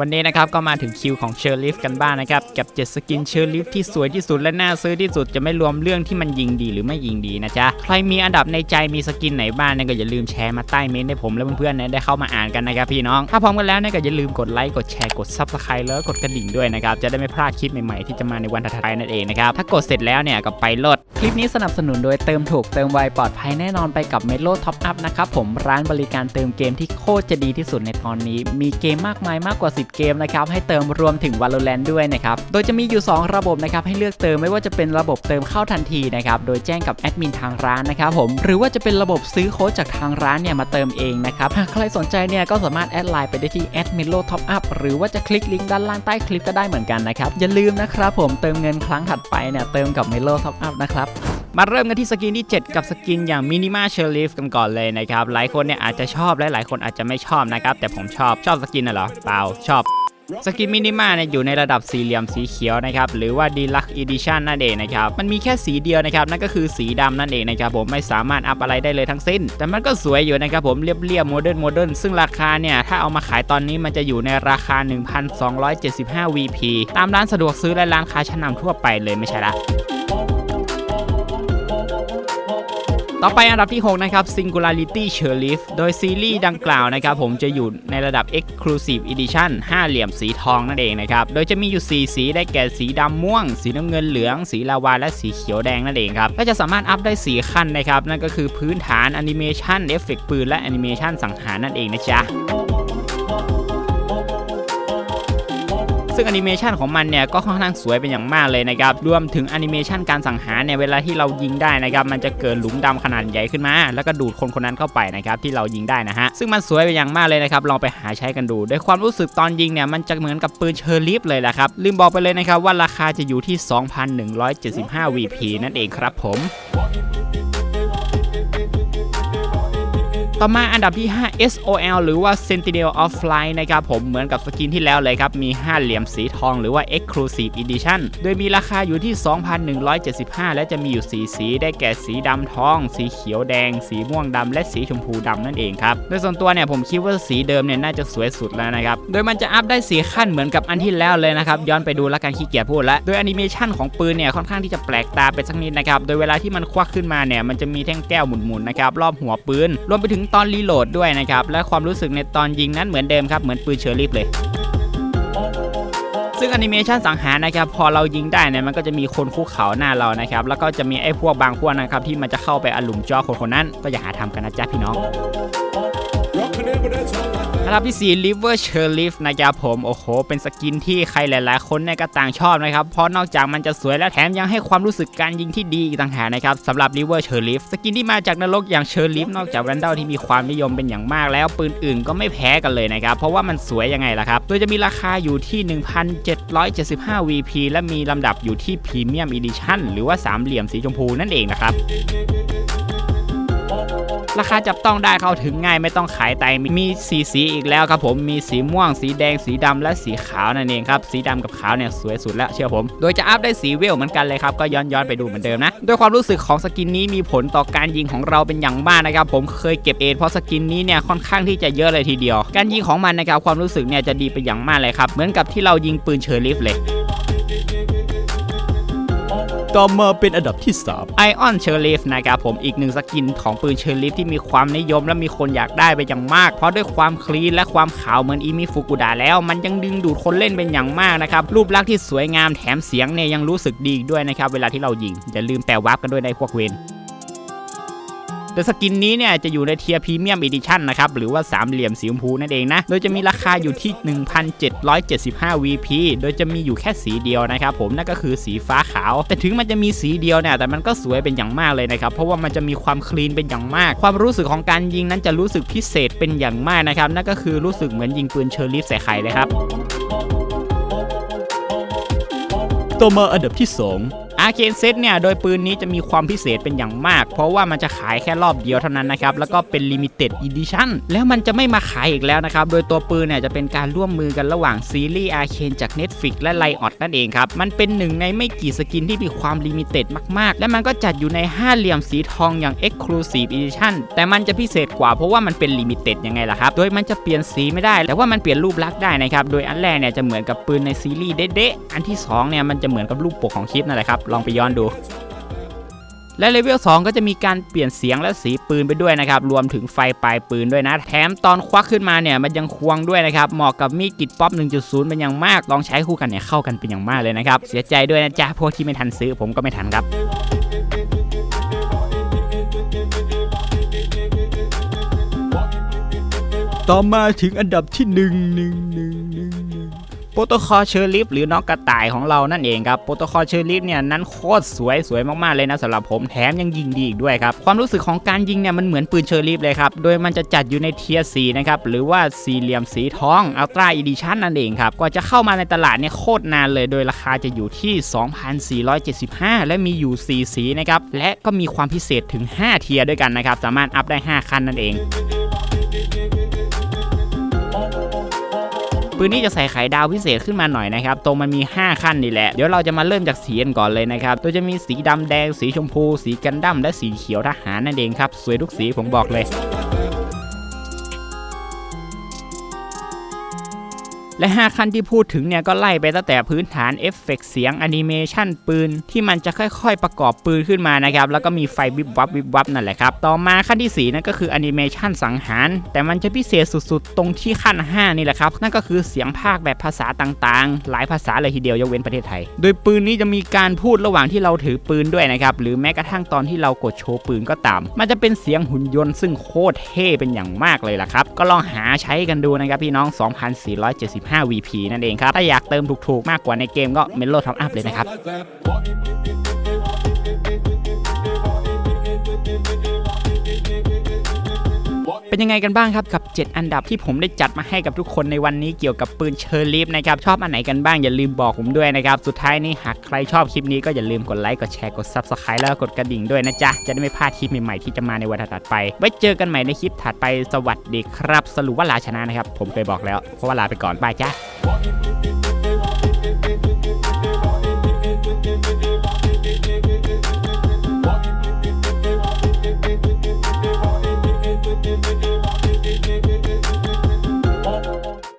วันนี้นะครับก็มาถึงคิวของเชอร์ลิฟกันบ้างนะครับ กับ7สกินเชอร์ลิฟที่สวยที่สุดและน่าซื้อที่สุดจะไม่รวมเรื่องที่มันยิงดีหรือไม่ยิงดีนะจ๊ะ ใครมีอันดับในใจมีสกินไหนบ้างเนี่ยก็อย่าลืมแชร์มาใต้เมนให้ผมและเพื่อนๆเนี่ยได้เข้ามาอ่านกันนะครับพี่น้อง ถ้าพร้อมกันแล้วเนี่ยก็อย่าลืมกดไลค์กดแชร์กดซับสไครต์แล้วก็กดกระดิ่งด้วยนะครับจะได้ไม่พลาดคลิปใหม่ๆที่จะมาในวันถัดไปนั่นเองนะครับถ้ากดเสร็จแล้วเนี่ยก็ไปโหลด คลิปนี้สนับสนุนโดยเติมถูกเติมไวปลอดภัยแน่นอนไปกับ m e l o Top Up นะครับผมร้านบริการเติมเกมที่โคตรจะดีที่สุดในตอนนี้ มีเกมมากมายมากกว่า 10 เกมนะครับให้เติมรวมถึง Valorant ด้วยนะครับโดยจะมีอยู่ 2 ระบบนะครับให้เลือกเติมไม่ว่าจะเป็นระบบเติมเข้าทันทีนะครับโดยแจ้งกับแอดมินทางร้านนะครับผมหรือว่าจะเป็นระบบซื้อโค้ดจากทางร้านเนี่ยมาเติมเองนะครับหากใครสนใจเนี่ยก็สามารถแอดไลน์ไปได้ที่ a d m i l o Top Up หรือว่าจะคลิกลิงก์ด้านล่างใต้คลิปก็ได้เหมือนกันนะครับอย่าลืมนะครับผมเติมเงินครั้งถัดไปเนี่ยเติมกับ m e l o Top Up นะครับ มาเริ่มกันที่สกินที่ 7 กับสกินอย่างมินิมาเชอร์ลิฟกันก่อนเลยนะครับ หลายคนเนี่ยอาจจะชอบและหลายคนอาจจะไม่ชอบนะครับ แต่ผมชอบชอบสกินน่ะเหรอ เปล่าชอบสกินมินิมาเนี่ยอยู่ในระดับสี่เหลี่ยมสีเขียวนะครับหรือว่าดีลักอีดิชันนั่นเองนะครับมันมีแค่สีเดียวนะครับนั่นก็คือสีดำนั่นเองนะครับผมไม่สามารถอัพอะไรได้เลยทั้งสิ้น แต่มันก็สวยอยู่นะครับผมเรียบๆโมเดิร์นโมเดิร์นซึ่งราคาเนี่ยถ้าเอามาขายตอนนี้มันจะอยู่ในราคา 1,275 VP ตามร้านสะดวกซื้อและร้านค้าชั้นนำทั่วไปเลยไม่ใช่ละ ต่อไปอันดับที่ 6 นะครับ Singularity c h e r l i f โดยซีรีส์ดังกล่าวนะครับผมจะอยู่ในระดับ Exclusive Edition 5 เหลี่ยมสีทองนั่นเองนะครับ โดยจะมีอยู่ 4 สีได้แก่สีดำม่วง สีน้ำเงินเหลือง สีลาวา และสีเขียวแดงนั่นเองครับและจะสามารถอัพได้ 4 ขั้นนะครับ นั่นก็คือพื้นฐานแอนิเมชันเอฟเฟกปืนและแอนิเมชันสังหารนั่นเองนะจ๊ะ ซึ่งแอนิเมชันของมันเนี่ยก็ค่อนข้างสวยเป็นอย่างมากเลยนะครับรวมถึงแอนิเมชันการสังหารเนี่ยเวลาที่เรายิงได้นะครับมันจะเกิดหลุมดำขนาดใหญ่ขึ้นมา แล้วก็ดูดคนคนนั้นเข้าไปนะครับที่เรายิงได้นะฮะซึ่งมันสวยเป็นอย่างมากเลยนะครับลองไปหาใช้กันดูด้วยความรู้สึกตอนยิงเนี่ยมันจะเหมือนกับปืนเชอร์ลิฟเลยแหละครับลืมบอกไปเลยนะครับว่าราคาจะอยู่ที่ 2,175 VP นั่นเองครับผม ต่อมาอันดับที่ 5 SOL หรือว่า Sentinel of Flight นะครับผมเหมือนกับสกินที่แล้วเลยครับ มี 5 เหลี่ยมสีทองหรือว่า Exclusive Edition โดยมีราคาอยู่ที่ 2,175 และจะมีอยู่ 4 สีได้แก่สีดำทอง สีเขียวแดง สีม่วงดำและสีชมพูดำนั่นเองครับ โดยส่วนตัวเนี่ยผมคิดว่าสีเดิมเนี่ยน่าจะสวยสุดแล้วนะครับ โดยมันจะอัพได้สีขั้นเหมือนกับอันที่แล้วเลยนะครับ ย้อนไปดูแล้วกันขี้เกียจพูดแล้วโดยแอนิเมชันของปืนเนี่ยค่อนข้างที่จะแปลกตาไปสักนิดนะครับ โดยเวลาที่มันควักขึ้นมาเนี่ยมันจะมีแท่งแก้วหมุนๆนะครับรอบหัวปืนรวมไปถึงตอนรีโหลดด้วยนะครับ และความรู้สึกในตอนยิงนั้นเหมือนเดิมครับ เหมือนปืนเชอร์ลิฟเลย ซึ่งแอนิเมชันสังหารนะครับ พอเรายิงได้เนี่ยมันก็จะมีคนคุกเข่าหน้าเรานะครับ แล้วก็จะมีไอ้พวกบางพวกนะครับ ที่มันจะเข้าไปอลุมจอคนคนนั้น ก็อย่าหาทำกันนะจ๊ะพี่น้อง อันดับที่ 4 River c h e r l i f นะครับผมโอ้โห เป็นสกินที่ใครหลาย ๆ คนเนี่ยก็ต่างชอบนะครับ เพราะนอกจากมันจะสวยและแถมยังให้ความรู้สึกการยิงที่ดีอีกต่างหากนะครับสำหรับ River c h e r l i f สกินที่มาจากนรกอย่าง c h e r l i f นอกจากแรนดัลที่มีความนิยมเป็นอย่างมากแล้วปืนอื่นก็ไม่แพ้กันเลยนะครับ เพราะว่ามันสวยยังไงล่ะครับ โดยจะมีราคาอยู่ที่ 1,775 VP และมีลำดับอยู่ที่ Premium Edition หรือว่าสามเหลี่ยมสีชมพูนั่นเองนะครับ ราคาจับต้องได้เข้าถึงง่ายไม่ต้องขายไตมีสีสีอีกแล้วครับผมมีสีม่วง สีแดงสีดำและสีขาวนั่นเองครับสีดำกับขาวเนี่ยสวยสุดแล้วเชื่อผม โดยจะอัพได้สีเวลเหมือนกันเลยครับก็ย้อนย้อนไปดูเหมือนเดิมนะด้วยความรู้สึกของสกินนี้มีผลต่อการยิงของเราเป็นอย่างมากนะครับผมเคยเก็บเอทเพราะสกินนี้เนี่ยค่อนข้างที่จะเยอะเลยทีเดียว การยิงของมันนะครับความรู้สึกเนี่ยจะดีไปอย่างมากเลยครับเหมือนกับที่เรายิงปืนเชอร์ลิฟเลย ต่อมาเป็นอันดับที่ 3 ไอออนเชอร์ลิฟนะครับผมอีกหนึ่งสกินของปืนเชอร์ลิฟที่มีความนิยมและมีคนอยากได้ไปอย่างมาก เพราะด้วยความคลีนและความขาวเหมือนอิมิฟุกุดะแล้ว มันยังดึงดูดคนเล่นเป็นอย่างมากนะครับ รูปลักษณ์ที่สวยงามแถมเสียงเนี่ยยังรู้สึกดีด้วยนะครับ เวลาที่เรายิงอย่าลืมแปลวับกันด้วยในพวกเวน ดยสกินนี้เนี่ยจะอยู่ในเทียร์พรีเมียมอีดิชั่นนะครับหรือว่าสามเหลี่ยมสีชมพูนั่นเองนะโดยจะมีราคาอยู่ที่ 1,775 VP โดยจะมีอยู่แค่สีเดียวนะครับผมนั่นก็คือสีฟ้าขาว แต่ถึงมันจะมีสีเดียวเนี่ยแต่มันก็สวยเป็นอย่างมากเลยนะครับเพราะว่ามันจะมีความคลีนเป็นอย่างมาก ความรู้สึกของการยิงนั้นจะรู้สึกพิเศษเป็นอย่างมากนะครับนั่นก็คือรู้สึกเหมือนยิงปืนเชอร์ลิฟใส่ไข่เลยครับต่อมาอันดับที่ 2 อาเคนเซตเนี่ยโดยปืนนี้จะมีความพิเศษเป็นอย่างมาก เพราะว่ามันจะขายแค่รอบเดียวเท่านั้นนะครับ แล้วก็เป็นลิมิเต็ดอีดิชั่นแล้วมันจะไม่มาขายอีกแล้วนะครับ โดยตัวปืนเนี่ยจะเป็นการร่วมมือกันระหว่างซีรีส์อาเคนจาก Netflix และไลออดนั่นเองครับ มันเป็นหนึ่งในไม่กี่สกินที่มีความลิมิเต็ดมากๆ และมันก็จัดอยู่ในห้าเหลี่ยมสีทองอย่าง Exclusive Edition แต่มันจะพิเศษกว่าเพราะว่ามันเป็นลิมิเต็ดยังไงล่ะครับ โดยมันจะเปลี่ยนสีไม่ได้ แต่ว่ามันเปลี่ยนรูปลักษณ์ได้นะครับ โดยอันแรกเนี่ยจะเหมือนกับปืนในซีรีส์เด๊ะๆอันที่สองเนี่ยมันจะเหมือนกับรูปปกของคลิปนั่นแหละครับลองไปย้อนดู และเลเวล2ก็จะมีการเปลี่ยนเสียงและสีปืนไปด้วยนะครับ รวมถึงไฟปลายปืนด้วยนะ แถมตอนควักขึ้นมาเนี่ย มันยังควงด้วยนะครับ เหมาะกับมีดกิดป๊อป 1.0 เป็นอย่างมาก ลองใช้คู่กันเนี่ยเข้ากันเป็นอย่างมากเลยนะครับ เสียใจด้วยนะจ๊ะพวกที่ไม่ทันซื้อผมก็ไม่ทันครับต่อมาถึงอันดับที่1 1 1 ปรโตคอลเชอร์ลิฟหรือน้องกระต่ายของเรานั่นเองครับโปรโตคอลเชอร์ลิฟเนี่ยนั้นโคตรสวยสวยมากๆเลยนะสำหรับผมแถมยังยิงดีอีกด้วยครับ ความรู้สึกของการยิงเนี่ยมันเหมือนปืนเชอร์ลิฟเลยครับ โดยมันจะจัดอยู่ในเทียร์สีนะครับหรือว่าสี่เหลี่ยมสีทองอัลตร้าอีดิชั่นนั่นเองครับกว่าจะเข้ามาในตลาดเนี่ยโคตรนานเลย โดยราคาจะอยู่ที่ 2,475 และมีอยู่ 4 สีนะครับและก็มีความพิเศษถึง 5 เทียร์ด้วยกันนะครับสามารถอัพได้ 5 ขั้นนั่นเอง ปืนนี้จะใส่ไข่ดาวพิเศษขึ้นมาหน่อยนะครับ ตรงมันมี 5 ขั้นนี่แหละ เดี๋ยวเราจะมาเริ่มจากสีกันก่อนเลยนะครับ โดยจะมีสีดำแดง สีชมพู สีกันดั้มและสีเขียวทหารนั่นเองครับ สวยทุกสีผมบอกเลย และ 5 ขั้นที่พูดถึงเนี่ยก็ไล่ไปตั้งแต่พื้นฐานเอฟเฟกต์เสียงแอนิเมชันปืน ที่มันจะค่อยๆประกอบปืนขึ้นมานะครับ แล้วก็มีไฟวิบวับวิบวับนั่นแหละครับ ต่อมาขั้นที่ 4 นั่นก็คือแอนิเมชันสังหาร แต่มันจะพิเศษสุดๆ ตรงที่ขั้น 5 นี่แหละครับ นั่นก็คือเสียงภาคแบบภาษาต่างๆ หลายภาษาเลยทีเดียวยกเว้นประเทศไทย โดยปืนนี้จะมีการพูดระหว่างที่เราถือปืนด้วยนะครับหรือแม้กระทั่งตอนที่เรากดโชว์ปืนก็ตาม มันจะเป็นเสียงหุ่นยนต์ซึ่งโคตรเท่เป็นอย่างมากเลยล่ะครับก็ลองหาใช้กันดูนะครับพี่น้อง 2,475 VP นั่นเองครับ ถ้าอยากเติมถูกๆ มากกว่าในเกมก็เมโลท็อปอัพเลยนะครับ เป็นยังไงกันบ้างครับกับ 7 อันดับที่ผมได้จัดมาให้กับทุกคนในวันนี้เกี่ยวกับปืนเชอร์ลิฟนะครับชอบอันไหนกันบ้างอย่าลืมบอกผมด้วยนะครับสุดท้ายนี้หากใครชอบคลิปนี้ก็อย่าลืมกดไลค์กดแชร์กด Subscribe แล้วกดกระดิ่งด้วยนะจ๊ะจะได้ไม่พลาดคลิปใหม่ๆที่จะมาในวันถัดไป ไว้เจอกันใหม่ในคลิปถัดไปสวัสดีครับ สรุปว่าลาชนะนะครับผมเคยบอกแล้วเพราะว่าลาไปก่อนบายจ้า Walking